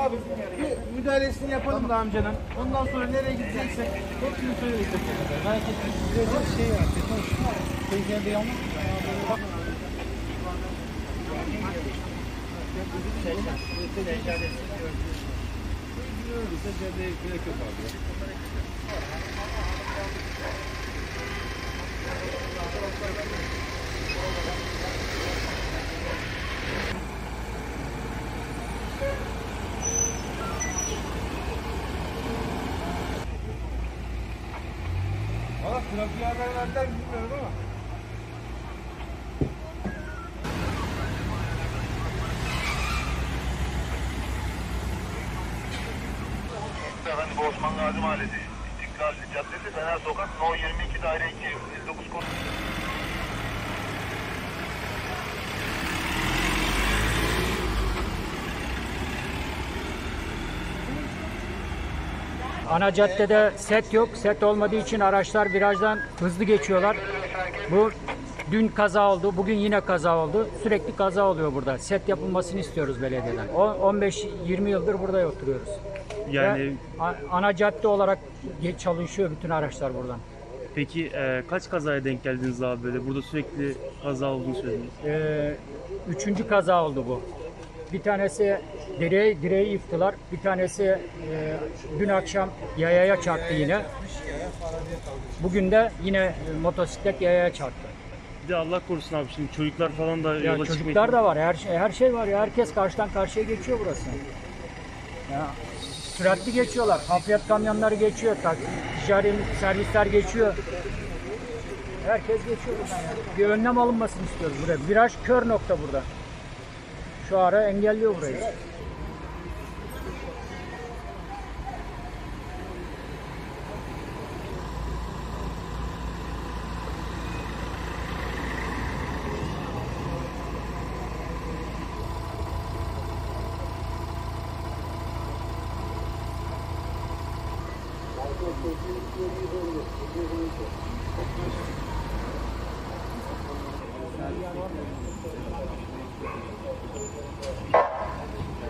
Abi müdahalesini yapalım da amcanın. Ondan sonra nereye gideceksek hepsini söyledik. Merak etmeyin. Bir şey var. Teyzeye yanlış. Valla trafiğe haber verdiler mi bilmiyorum ama. Efendim Osman Gazi Mahallesi. İstiklal Caddesi Fener Sokak No 22 daire 2 59 konu. Ana caddede set yok. Set olmadığı için araçlar virajdan hızlı geçiyorlar. Bu dün kaza oldu, bugün yine kaza oldu. Sürekli kaza oluyor burada. Set yapılmasını istiyoruz belediyeden. O 15-20 yıldır burada oturuyoruz. Yani Ve ana cadde olarak çalışıyor bütün araçlar buradan. peki e, kaç kazaya denk geldiniz abi böyle? Burada sürekli kaza olduğunu söylediniz. Ee, üçüncü kaza oldu bu. Bir tanesi direği, direği yıktılar. Bir tanesi e, dün akşam yayaya çarptı yine. Bugün de yine e, motosiklet yayaya çarptı. Bir de Allah korusun abi şimdi çocuklar falan da Ya yola çıkmayı... çocuklar da var. Her şey her şey var ya. Herkes karşıdan karşıya geçiyor burası. Ya süratli geçiyorlar. Hafriyat kamyonları geçiyor. Ticari servisler geçiyor. Herkes geçiyor buradan ya. Bir önlem alınmasını istiyoruz buraya. Viraj kör nokta burada. Şu ara engelliyor burayı. Thank you. どうぞ。